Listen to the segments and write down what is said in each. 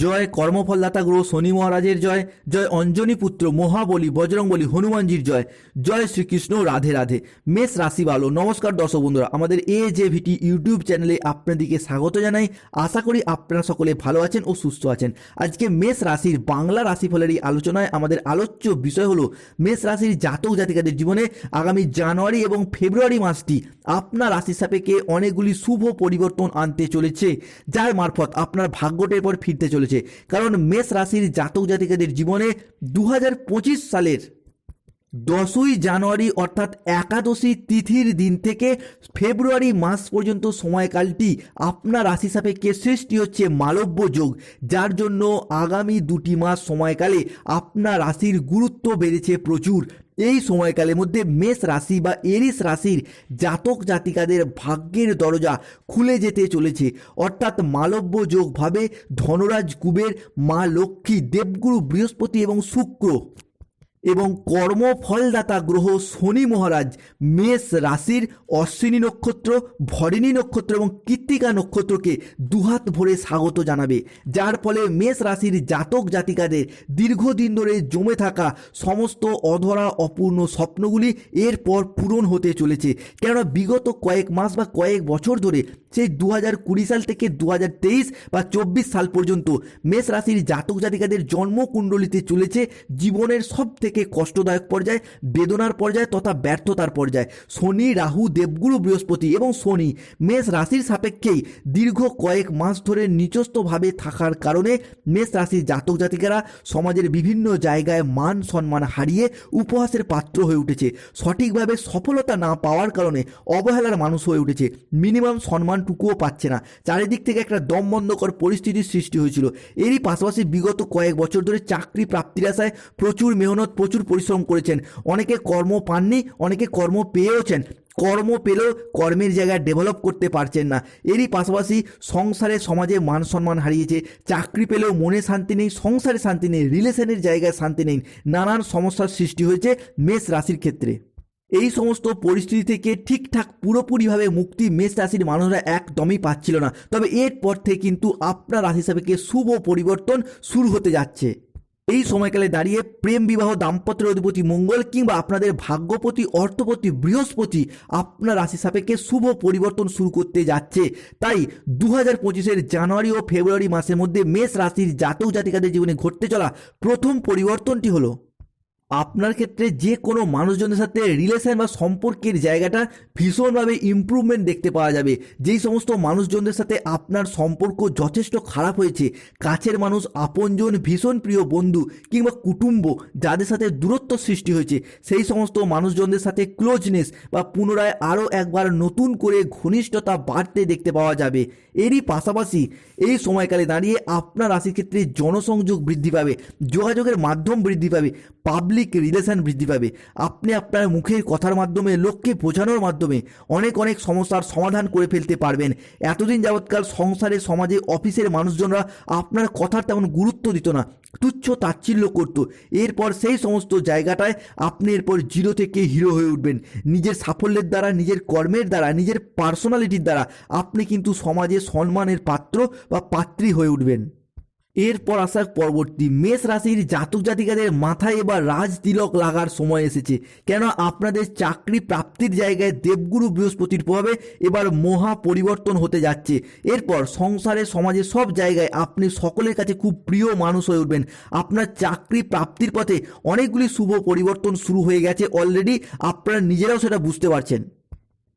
জয় কর্মফলদাতা গ্রহ শনি মহারাজের জয় জয় অঞ্জনী পুত্র মহাবলী বজরংবলী হনুমানজির জয় জয় শ্রীকৃষ্ণ রাধে রাধে। মেষ রাশি ভালো নমস্কার দর্শক বন্ধুরা, আমাদের এ যে ভিটি ইউটিউব চ্যানেলে আপনাদেরকে স্বাগত জানাই। আশা করি আপনারা সকলে ভালো আছেন ও সুস্থ আছেন। আজকে মেষ রাশির বাংলা রাশিফলের এই আলোচনায় আমাদের আলোচ্য বিষয় হলো মেষ রাশির জাতক জাতিকাদের জীবনে আগামী জানুয়ারি এবং ফেব্রুয়ারি মাসটি আপনার রাশির সাপেক্ষে অনেকগুলি শুভ পরিবর্তন আনতে চলেছে, যার মারফত আপনার ভাগ্যটের পর ফিরতে চলেছে। কারণ মেষ রাশির জাতক জাতিকাদের জীবনে দু হাজার পঁচিশ সালের দশই জানুয়ারি অর্থাৎ একাদশী তিথির দিন থেকে ফেব্রুয়ারি মাস পর্যন্ত সময়কালটি আপনার রাশি সাপেক্ষে সৃষ্টি হচ্ছে মালব্য যোগ। যার জন্য আগামী দুটি মাস সময়কালে আপনার রাশির গুরুত্ব বেড়েছে প্রচুর। এই সময়কালের মধ্যে মেষ রাশি বা এরিস রাশির জাতক জাতিকাদের ভাগ্যের দরজা খুলে যেতে চলেছে। অর্থাৎ মালব্য যোগভাবে ধনরাজ কুবের মা লক্ষ্মী দেবগুরু বৃহস্পতি এবং শুক্র। এবং কর্মফলদাতা গ্রহ শনি মহারাজ, মেষ রাশির অশ্বিনী নক্ষত্র, ভরিণী নক্ষত্র এবং কৃত্তিকা নক্ষত্রকে দুহাত ভরে স্বাগত জানাবে। যার ফলে মেষ রাশির জাতক জাতিকাদের দীর্ঘদিন ধরে জমে থাকা সমস্ত অধরা অপূর্ণ স্বপ্নগুলি এরপর পূরণ হতে চলেছে। কেননা বিগত কয়েক মাস বা কয়েক বছর ধরে সেই দু হাজার কুড়ি সাল থেকে দু হাজার তেইশ বা চব্বিশ সাল পর্যন্ত মেষ রাশির জাতক জাতিকাদের জন্মকুণ্ডলিতে চলেছে জীবনের সব থেকে কষ্টদায়ক পর্যায়, বেদনার পর্যায় তথা ব্যর্থতার পর্যায়। শনি, রাহু, দেবগুরু, বৃহস্পতি এবং শনি মেষ রাশির সাপেক্ষেই দীর্ঘ কয়েক মাস ধরে নিচস্থভাবে থাকার কারণে মেষ রাশির জাতক জাতিকারা সমাজের বিভিন্ন জায়গায় মান সম্মান হারিয়ে উপহাসের পাত্র হয়ে উঠেছে। সঠিকভাবে সফলতা না পাওয়ার কারণে অবহেলার মানুষ হয়ে উঠেছে। মিনিমাম সম্মানটুকুও পাচ্ছে না। চারিদিক থেকে একটা দম বন্ধকর পরিস্থিতির সৃষ্টি হয়েছিল। এরই পাশাপাশি বিগত কয়েক বছর ধরে চাকরি প্রাপ্তির আশায় প্রচুর মেহনত প্রচুর পরিশ্রম করেছেন। অনেকে কর্ম পাননি, অনেকে কর্ম পেয়েওছেন। কর্ম পেলেও কর্মের জায়গায় ডেভেলপ করতে পারছেন না। এরই পাশাপাশি সংসারে সমাজে মান সম্মান হারিয়েছে, চাকরি পেলেও মনে শান্তি নেই, সংসারে শান্তি নেই রিলেশনের জায়গায় শান্তি নেই, নানান সমস্যার সৃষ্টি হয়েছে মেষ রাশির ক্ষেত্রে। এই সমস্ত পরিস্থিতি থেকে ঠিকঠাক পুরোপুরিভাবে মুক্তি মেষ রাশির মানুষরা একদমই পাচ্ছিল না। তবে এরপর থেকে কিন্তু আপনার রাশি সাপেক্ষে শুভ পরিবর্তন শুরু হতে যাচ্ছে। এই সময়কালে দাঁড়িয়ে প্রেম বিবাহ দাম্পত্যের অধিপতি মঙ্গল কিংবা আপনাদের ভাগ্যপতি, অর্থপতি, বৃহস্পতি আপনার রাশি সাপেক্ষে শুভ পরিবর্তন শুরু করতে যাচ্ছে। তাই দু হাজার পঁচিশের জানুয়ারি ও ফেব্রুয়ারি মাসের মধ্যে মেষ রাশির জাতক জাতিকাদের জীবনে ঘটতে চলা প্রথম পরিবর্তনটি হলো আপনার ক্ষেত্রে যে কোনো মানুষজনের সাথে রিলেশন বা সম্পর্কের জায়গাটা ভীষণভাবে ইমপ্রুভমেন্ট দেখতে পাওয়া যাবে। যেই সমস্ত মানুষজনদের সাথে আপনার সম্পর্ক যথেষ্ট খারাপ হয়েছে, কাছের মানুষ, আপনজন, ভীষণ প্রিয় বন্ধু কিংবা কুটুম্ব যাদের সাথে দূরত্ব সৃষ্টি হয়েছে, সেই সমস্ত মানুষজনদের সাথে ক্লোজনেস বা পুনরায় আরও একবার নতুন করে ঘনিষ্ঠতা বাড়তে দেখতে পাওয়া যাবে। এরই পাশাপাশি এই সময়কালে দাঁড়িয়ে আপনার রাশির ক্ষেত্রে জনসংযোগ বৃদ্ধি পাবে, যোগাযোগের মাধ্যম বৃদ্ধি পাবে পাবলিক রিলেশন বৃদ্ধি পাবে। আপনি আপনার মুখের কথার মাধ্যমে, লোককে বোঝানোর মাধ্যমে অনেক অনেক সমস্যার সমাধান করে ফেলতে পারবেন। এতদিন যাবৎকাল সংসারে, সমাজে, অফিসের মানুষজনরা আপনার কথার তেমন গুরুত্ব দিত না, তুচ্ছ তাচ্ছিল্য করতো। এরপর সেই সমস্ত জায়গাটায় আপনি এরপর জিরো থেকে হিরো হয়ে উঠবেন। নিজের সাফল্যের দ্বারা, নিজের কর্মের দ্বারা, নিজের পার্সোনালিটির দ্বারা আপনি কিন্তু সমাজে সম্মানের পাত্র বা পাত্রী হয়ে উঠবেন। এরপর আসার পরবর্তী মেষ রাশির জাতক জাতিকাদের মাথায় এবার রাজ তিলক লাগার সময় এসেছে। কেন আপনাদের চাকরি প্রাপ্তির জায়গায় দেবগুরু বৃহস্পতির প্রভাবে এবার মহা পরিবর্তন হতে যাচ্ছে। এরপর সংসারে, সমাজে সব জায়গায় আপনি সকলের কাছে খুব প্রিয় মানুষ হয়ে উঠবেন। আপনার চাকরি প্রাপ্তির পথে অনেকগুলি শুভ পরিবর্তন শুরু হয়ে গেছে অলরেডি। আপনারা নিজেরাও সেটা বুঝতে পারছেন।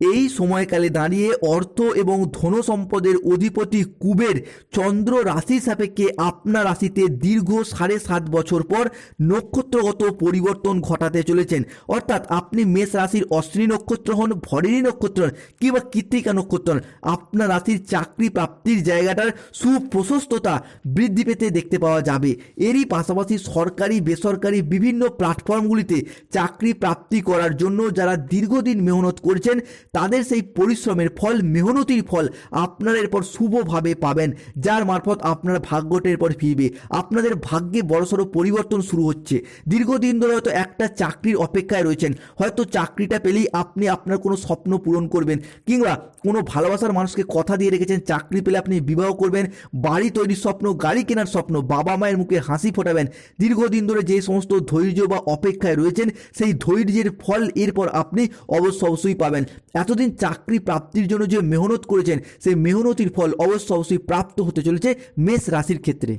এই সময়কালে দাঁড়িয়ে অর্থ এবং ধন সম্পদের অধিপতি কুবের চন্দ্র রাশি সাপেক্ষে আপনার রাশিতে দীর্ঘ সাড়ে সাত বছর পর নক্ষত্রগত পরিবর্তন ঘটাতে চলেছেন। অর্থাৎ আপনি মেষ রাশির অশ্বিনী নক্ষত্র হন, ভরিণী নক্ষত্র কিংবা কৃত্তিকা নক্ষত্র আপনার রাশির চাকরি প্রাপ্তির জায়গাটার সুপ্রশস্ততা বৃদ্ধি পেতে দেখতে পাওয়া যাবে। এরই পাশাপাশি সরকারি, বেসরকারি বিভিন্ন প্ল্যাটফর্মগুলিতে চাকরি প্রাপ্তি করার জন্য যারা দীর্ঘদিন মেহনত করছেন তাদের সেই পরিশ্রমের ফল, মেহনতির ফল আপনারা এরপর শুভভাবে পাবেন। যার মারফত আপনার ভাগ্যটা এরপর ফিরবে। আপনাদের ভাগ্যে বড়সড় পরিবর্তন শুরু হচ্ছে। দীর্ঘদিন ধরে হয়তো একটা চাকরির অপেক্ষায় রয়েছেন। হয়তো চাকরিটা পেলেই আপনি আপনার কোনো স্বপ্ন পূরণ করবেন কিংবা কোনো ভালোবাসার মানুষকে কথা দিয়ে রেখেছেন, চাকরি পেলে আপনি বিবাহ করবেন, বাড়ি তৈরির স্বপ্ন, গাড়ি কেনার স্বপ্ন, বাবা মায়ের মুখে হাসি ফোটাবেন। দীর্ঘদিন ধরে যে সমস্ত ধৈর্য বা অপেক্ষায় রয়েছেন, সেই ধৈর্যের ফল এরপর আপনি অবশ্য অবশ্যই পাবেন। এতদিন চাকরি প্রাপ্তির জন্য যে মেহনত করেছেন, সেই মেহনতির ফল অবশ্য অবশ্যই প্রাপ্ত হতে চলেছে মেষ রাশির ক্ষেত্রে।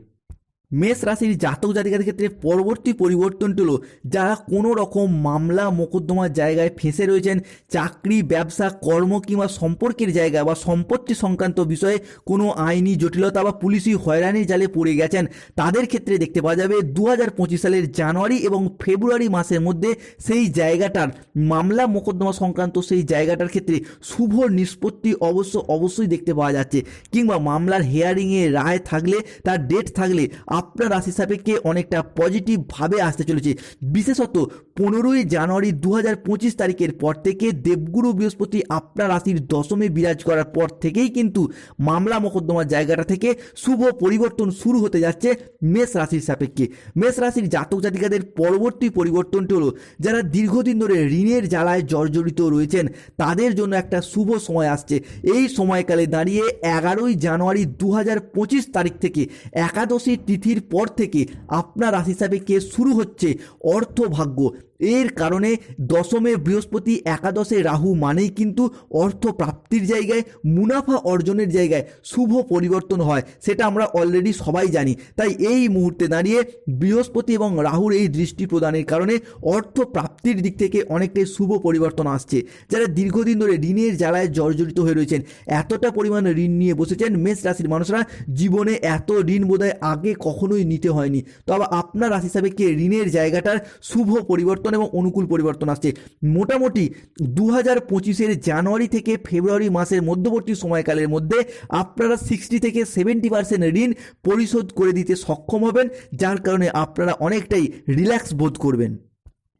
মেষ রাশির জাতক জাতিকাদের ক্ষেত্রে পরবর্তী পরিবর্তনটি হলো যারা কোনো রকম মামলা, মোকদ্দমার জায়গায় ফেঁসে রয়েছেন, চাকরি, ব্যবসা, কর্ম কিংবা সম্পর্কের জায়গা বা সম্পত্তি সংক্রান্ত বিষয়ে কোনো আইনি জটিলতা বা পুলিশি হয়রানির জালে পড়ে গেছেন। তাদের ক্ষেত্রে দেখতে পাওয়া যাবে দু হাজার পঁচিশ সালের জানুয়ারি এবং ফেব্রুয়ারি মাসের মধ্যে সেই জায়গাটার মামলা, মোকদ্দমা সংক্রান্ত সেই জায়গাটার ক্ষেত্রে শুভ নিষ্পত্তি অবশ্য, অবশ্যই দেখতে পাওয়া যাচ্ছে। কিংবা মামলার হেয়ারিংয়ে রায় থাকলে, তার ডেট থাকলে আপনার রাশি সাপেক্ষে অনেকটা পজিটিভভাবে আসতে চলেছে। বিশেষত পনেরোই জানুয়ারি দু হাজার পঁচিশ তারিখের পর থেকে দেবগুরু বৃহস্পতি আপনার রাশির দশমে বিরাজ করার পর থেকেই কিন্তু মামলা মোকদ্দমার জায়গাটা থেকে শুভ পরিবর্তন শুরু হতে যাচ্ছে মেষ রাশির সাপেক্ষে। মেষ রাশির জাতক জাতিকাদের পরবর্তী পরিবর্তনটি হলো, যারা দীর্ঘদিন ধরে ঋণের জ্বালায় জর্জরিত রয়েছেন, তাদের জন্য একটা শুভ সময় আসছে। এই সময়কালে দাঁড়িয়ে এগারোই জানুয়ারি দু হাজার পঁচিশ তারিখ থেকে একাদশী তিথির পর থেকে আপনার রাশি কে শুরু হচ্ছে। অর্থভাগ্য এর কারণে দশমে বৃহস্পতি একাদশে রাহু মানেই কিন্তু অর্থ প্রাপ্তির জায়গায়, মুনাফা অর্জনের জায়গায় শুভ পরিবর্তন হয়, সেটা আমরা অলরেডি সবাই জানি। তাই এই মুহূর্তে দাঁড়িয়ে বৃহস্পতি এবং রাহুর এই দৃষ্টি প্রদানের কারণে অর্থ প্রাপ্তির দিক থেকে অনেকটাই শুভ পরিবর্তন আসছে। যারা দীর্ঘদিন ধরে ঋণের জ্বালায় জর্জরিত হয়ে রয়েছেন, এতটা পরিমাণ ঋণ নিয়ে বসেছেন, মেষ রাশির মানুষরা জীবনে এত ঋণ বোধহয় আগে কখনোই নিতে হয়নি। তবে আপনার রাশি সাপেক্ষে ঋণের জায়গাটার শুভ পরিবর্তন এবং অনুকূল পরিবর্তন আসছে। মোটামুটি দু হাজার পঁচিশের জানুয়ারি থেকে ফেব্রুয়ারি মাসের মধ্যবর্তী সময়কালের মধ্যে আপনারা সিক্সটি থেকে সেভেন্টি পার্সেন্ট ঋণ পরিশোধ করে দিতে সক্ষম হবেন, যার কারণে আপনারা অনেকটাই রিল্যাক্স বোধ করবেন।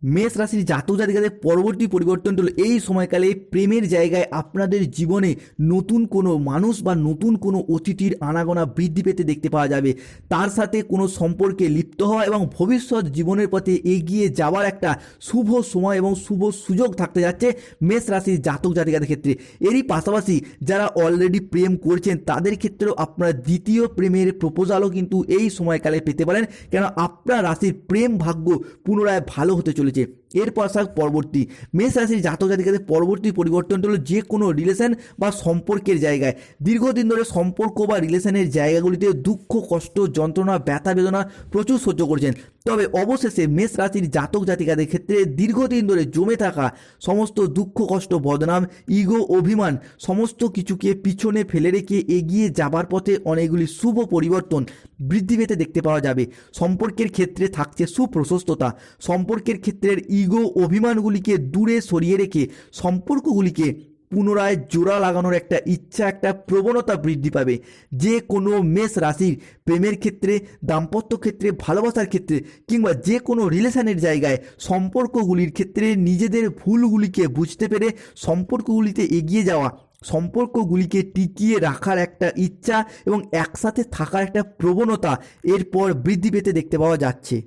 মেষ রাশির জাতক জাতিকাদের পরবর্তী পরিবর্তনটা হলো এই সময়কালে প্রেমের জায়গায় আপনাদের জীবনে নতুন কোনো মানুষ বা নতুন কোনো অতিথির আনাগোনা বৃদ্ধি পেতে দেখতে পাওয়া যাবে। তার সাথে কোনো সম্পর্কে লিপ্ত হওয়া এবং ভবিষ্যৎ জীবনের পথে এগিয়ে যাওয়ার একটা শুভ সময় এবং শুভ সুযোগ থাকতে যাচ্ছে মেষ রাশির জাতক জাতিকাদের ক্ষেত্রে। এরই পাশাপাশি যারা অলরেডি প্রেম করছেন, তাদের ক্ষেত্রেও আপনারা দ্বিতীয় প্রেমের প্রপোজালও কিন্তু এই সময়কালে পেতে পারেন। কেন আপনার রাশির প্রেম ভাগ্য পুনরায় ভালো হতে চলেছে। sulit এরপর আসা পরবর্তী। মেষ রাশির জাতক জাতিকাদের পরবর্তী পরিবর্তনটা হলো যে কোনো রিলেশন বা সম্পর্কের জায়গায়। দীর্ঘদিন ধরে সম্পর্ক বা রিলেশনের জায়গাগুলিতে দুঃখ, কষ্ট, যন্ত্রণা, ব্যথা, বেদনা প্রচুর সহ্য করছেন। তবে অবশেষে মেষ রাশির জাতক জাতিকাদের ক্ষেত্রে দীর্ঘদিন ধরে জমে থাকা সমস্ত দুঃখ, কষ্ট, বদনাম ইগো অভিমান সমস্ত কিছুকে পিছনে ফেলে রেখে এগিয়ে যাবার পথে অনেকগুলি শুভ পরিবর্তন বৃদ্ধি পেতে দেখতে পাওয়া যাবে। সম্পর্কের ক্ষেত্রে থাকছে সুপ্রশস্ততা। সম্পর্কের ক্ষেত্রের ইগো অভিমানগুলিকে দূরে সরিয়ে রেখে সম্পর্কগুলিকে পুনরায় জোড়া লাগানোর একটা ইচ্ছা, একটা প্রবণতা বৃদ্ধি পাবে। যে কোনো মেষ রাশির প্রেমের ক্ষেত্রে, দাম্পত্য ক্ষেত্রে, ভালোবাসার ক্ষেত্রে কিংবা যে কোনো রিলেশনের জায়গায় সম্পর্কগুলির ক্ষেত্রে নিজেদের ভুলগুলিকে বুঝতে পেরে সম্পর্কগুলিতে এগিয়ে যাওয়া, সম্পর্কগুলিকে টিকিয়ে রাখার একটা ইচ্ছা এবং একসাথে থাকার একটা প্রবণতা এরপর বৃদ্ধি পেতে দেখতে পাওয়া যাচ্ছে।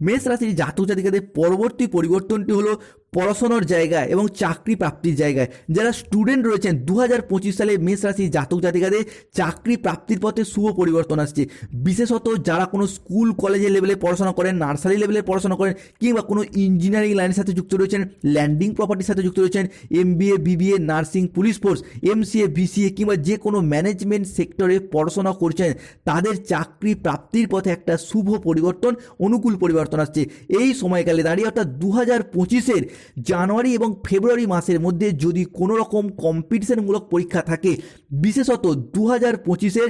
মেষ রাশির জাতক জাতিকাদের পরবর্তী পরিবর্তনটি হলো পড়াশোনার জায়গায় এবং চাকরি প্রাপ্তির জায়গায়। যারা স্টুডেন্ট রয়েছেন দু হাজার পঁচিশ সালে মেষ রাশির জাতক জাতিকাদের চাকরি প্রাপ্তির পথে শুভ পরিবর্তন আসছে। বিশেষত যারা কোনো স্কুল কলেজের লেভেলে পড়াশোনা করেন নার্সারি লেভেলে পড়াশোনা করেন, কিংবা কোনো ইঞ্জিনিয়ারিং লাইনের সাথে যুক্ত রয়েছেন ল্যান্ডিং প্রপার্টির সাথে যুক্ত রয়েছেন MBA BBA nursing police force MCA BCA কিংবা যে কোনো ম্যানেজমেন্ট সেক্টরে পড়াশোনা করছেন, তাদের চাকরি প্রাপ্তির পথে একটা শুভ পরিবর্তন, অনুকূল পরিবর্তন আসছে। এই সময়কালে দাঁড়িয়ে অর্থাৎ দু হাজার পঁচিশের জানুয়ারি এবং ফেব্রুয়ারি মাসের মধ্যে যদি কোনো রকম কম্পিটিশনমূলক পরীক্ষা থাকে, বিশেষত দু হাজার পঁচিশের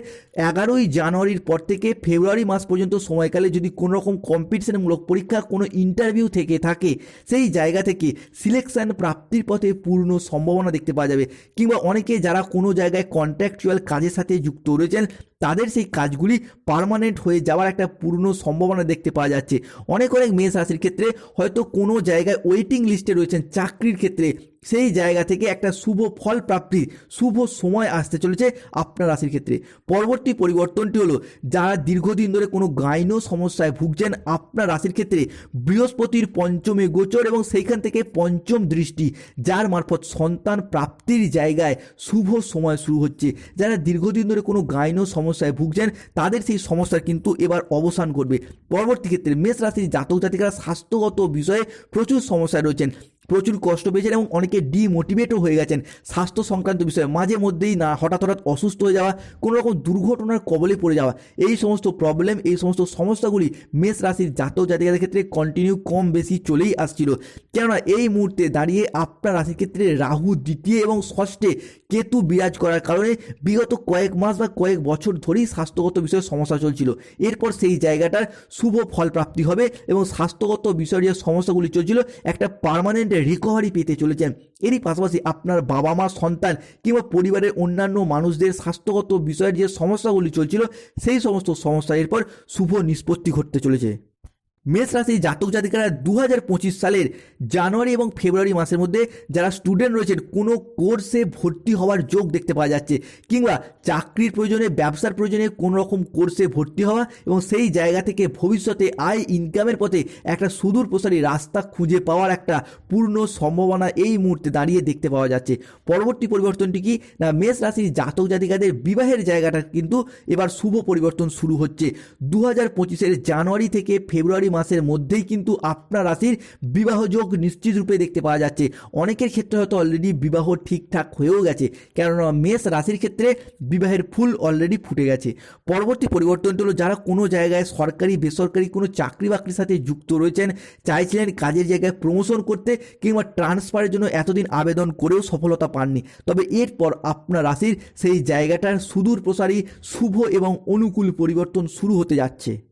এগারোই জানুয়ারির পর থেকে ফেব্রুয়ারি মাস পর্যন্ত সময়কালে যদি কোনো রকম কম্পিটিশনমূলক পরীক্ষা, কোনো ইন্টারভিউ থেকে থাকে, সেই জায়গা থেকে সিলেকশন প্রাপ্তির পথে পূর্ণ সম্ভাবনা দেখতে পাওয়া যাবে। কিংবা অনেকে যারা কোনো জায়গায় কন্ট্রাকচুয়াল কাজের সাথে যুক্ত রয়েছেন তাদের সেই কাজগুলি পারমানেন্ট হয়ে যাওয়ার একটা পূর্ণ সম্ভাবনা দেখতে পাওয়া যাচ্ছে। অনেক অনেক মেষ রাশির ক্ষেত্রে হয়তো কোনো জায়গায় ওয়েটিং লিস্টে রয়েছেন, চাকরির ক্ষেত্রে। সেই জায়গা থেকে একটা শুভ ফল প্রাপ্তির শুভ সময় আসতে চলেছে আপনার রাশির ক্ষেত্রে। পরবর্তী পরিবর্তনটি হলো, যারা দীর্ঘদিন ধরে কোনো গাইনো সমস্যায় ভুগছেন আপনার রাশির ক্ষেত্রে, বৃহস্পতির পঞ্চমে গোচর এবং সেইখান থেকে পঞ্চম দৃষ্টি, যার মারফত সন্তান প্রাপ্তির জায়গায় শুভ সময় শুরু হচ্ছে। যারা দীর্ঘদিন ধরে কোনো গাইনো সমস্যায় ভুগছেন, তাদের সেই সমস্যার কিন্তু এবার অবসান করবে পরবর্তী ক্ষেত্রে মেষ রাশির জাতক জাতিকারা স্বাস্থ্যগত বিষয়ে প্রচুর সমস্যায় রয়েছেন। প্রচুর কষ্ট পেয়েছেন এবং অনেকে ডিমোটিভেটও হয়ে গেছেন স্বাস্থ্য সংক্রান্ত বিষয়ে। মাঝে মধ্যেই না, হঠাৎ হঠাৎ অসুস্থ হয়ে যাওয়া, কোনো রকম দুর্ঘটনার কবলে পড়ে যাওয়া, এই সমস্ত প্রবলেম এই সমস্ত সমস্যাগুলি মেষ রাশির জাতক জাতিকাদের ক্ষেত্রে কন্টিনিউ কম বেশি চলেই আসছিল। কেননা এই মুহূর্তে দাঁড়িয়ে আপনার রাশির ক্ষেত্রে রাহু দ্বিতীয় এবং ষষ্ঠে কেতু বিরাজ করার কারণে বিগত কয়েক মাস বা কয়েক বছর ধরেই স্বাস্থ্যগত বিষয়ে সমস্যা চলছিল। এরপর সেই জায়গাটার শুভ ফল প্রাপ্তি হবে এবং স্বাস্থ্যগত বিষয়ে যে সমস্যাগুলি চলছিল। একটা পার্মানেন্ট রিকভারি পেতে চলেছেন। এরই পাশাপাশি আপনার বাবা মা সন্তান কিংবা পরিবারের অন্যান্য মানুষদের স্বাস্থ্যগত বিষয়ের যে সমস্যাগুলি চলছিল, সেই সমস্ত সমস্যা এরপর শুভ নিষ্পত্তি ঘটতে চলেছে। মেষ রাশি জাতক জাতিকারা দু হাজার পঁচিশ সালের জানুয়ারি এবং ফেব্রুয়ারি মাসের মধ্যে যারা স্টুডেন্ট রয়েছেন, কোনো কোর্সে ভর্তি হওয়ার যোগ দেখতে পাওয়া যাচ্ছে। কিংবা চাকরির প্রয়োজনে, ব্যবসার প্রয়োজনে কোনো রকম কোর্সে ভর্তি হওয়া এবং সেই জায়গা থেকে ভবিষ্যতে আয় ইনকামের পথে একটা সুদূর প্রসারী রাস্তা খুঁজে পাওয়ার একটা পূর্ণ সম্ভাবনা এই মুহূর্তে দাঁড়িয়ে দেখতে পাওয়া যাচ্ছে। পরবর্তী পরিবর্তনটি কি? না, মেষ রাশির জাতক জাতিকাদের বিবাহের জায়গাটা কিন্তু এবার শুভ পরিবর্তন শুরু হচ্ছে। দু হাজার জানুয়ারি থেকে ফেব্রুয়ারি মাসের মধ্যেই কিন্তু আপনার রাশির বিবাহযোগ নিশ্চিত রূপে দেখতে পাওয়া যাচ্ছে। অনেকের ক্ষেত্রে হয়তো অলরেডি বিবাহ ঠিকঠাক হয়েও গেছে। কেননা মেষ রাশির ক্ষেত্রে বিবাহের ফুল অলরেডি ফুটে গেছে। পরবর্তী পরিবর্তনটি হলো যারা কোনো জায়গায় সরকারি, বেসরকারি কোনো চাকরি বাকরির সাথে যুক্ত রয়েছেন, চাইছিলেন কাজের জায়গায় প্রমোশন করতে কিংবা ট্রান্সফারের জন্য এতদিন আবেদন করেও সফলতা পাননি। তবে এরপর আপনার রাশির সেই জায়গাটার সুদূর প্রসারী শুভ এবং অনুকূল পরিবর্তন শুরু হতে যাচ্ছে।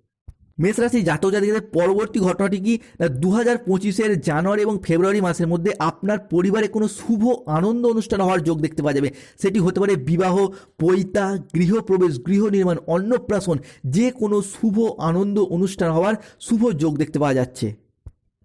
মেষ রাশি জাতক জাতিকাদের পরবর্তী ঘটনাটি কি? না দু হাজার পঁচিশের জানুয়ারি এবং ফেব্রুয়ারি মাসের মধ্যে আপনার পরিবারে কোনো শুভ, আনন্দ অনুষ্ঠান হওয়ার যোগ দেখতে পাওয়া যাবে। সেটি হতে পারে বিবাহ, পৈতা, গৃহপ্রবেশ, গৃহ নির্মাণ, অন্নপ্রাশন, যে কোনো শুভ, আনন্দ অনুষ্ঠান হওয়ার শুভ যোগ দেখতে পাওয়া যাচ্ছে।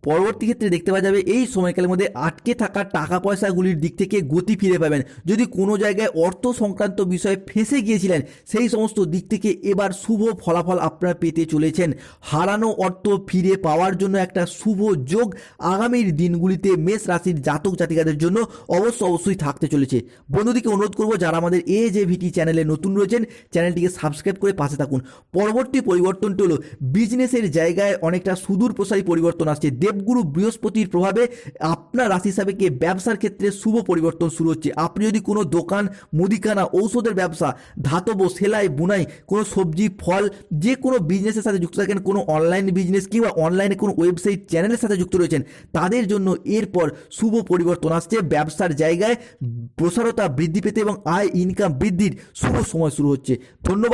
পরবর্তী ক্ষেত্রে দেখতে পাওয়া যাবে এই সময়কালের মধ্যে আটকে থাকা টাকা পয়সাগুলির দিক থেকে গতি ফিরে পাবেন। যদি কোনো জায়গায় অর্থ সংক্রান্ত বিষয়ে ফেঁসে গিয়েছিলেন, সেই সমস্ত দিক থেকে এবার শুভ ফলাফল আপনারা পেতে চলেছেন। হারানো অর্থ ফিরে পাওয়ার জন্য একটা শুভ যোগ আগামীর দিনগুলিতে মেষ রাশির জাতক জাতিকাদের জন্য অবশ্য অবশ্যই থাকতে চলেছে। বন্ধুদিকে অনুরোধ করব, যারা আমাদের এ যে ভিটি চ্যানেলে নতুন রয়েছেন, চ্যানেলটিকে সাবস্ক্রাইব করে পাশে থাকুন। পরবর্তী পরিবর্তনটি হলো বিজনেসের জায়গায় অনেকটা সুদূর প্রসারী পরিবর্তন আসছে। দেবগুরু বৃহস্পতির প্রভাবে আপনার রাশি হিসাবে কি ব্যবসার ক্ষেত্রে শুভ পরিবর্তন শুরু হচ্ছে। আপনি যদি কোনো দোকান, মুদিখানা, ঔষধের ব্যবসা, ধাতব, সেলাই, বুনাই, কোনো সবজি, ফল, যে কোনো বিজনেসের সাথে যুক্ত থাকেন, কোনো অনলাইন বিজনেস কিংবা অনলাইনে কোনো ওয়েবসাইট চ্যানেলের সাথে যুক্ত রয়েছেন, তাদের জন্য এরপর শুভ পরিবর্তন আসছে। ব্যবসার জায়গায় প্রসারতা বৃদ্ধি পেতে এবং আয় ইনকাম বৃদ্ধির শুভ সময় শুরু হচ্ছে। ধন্যবাদ।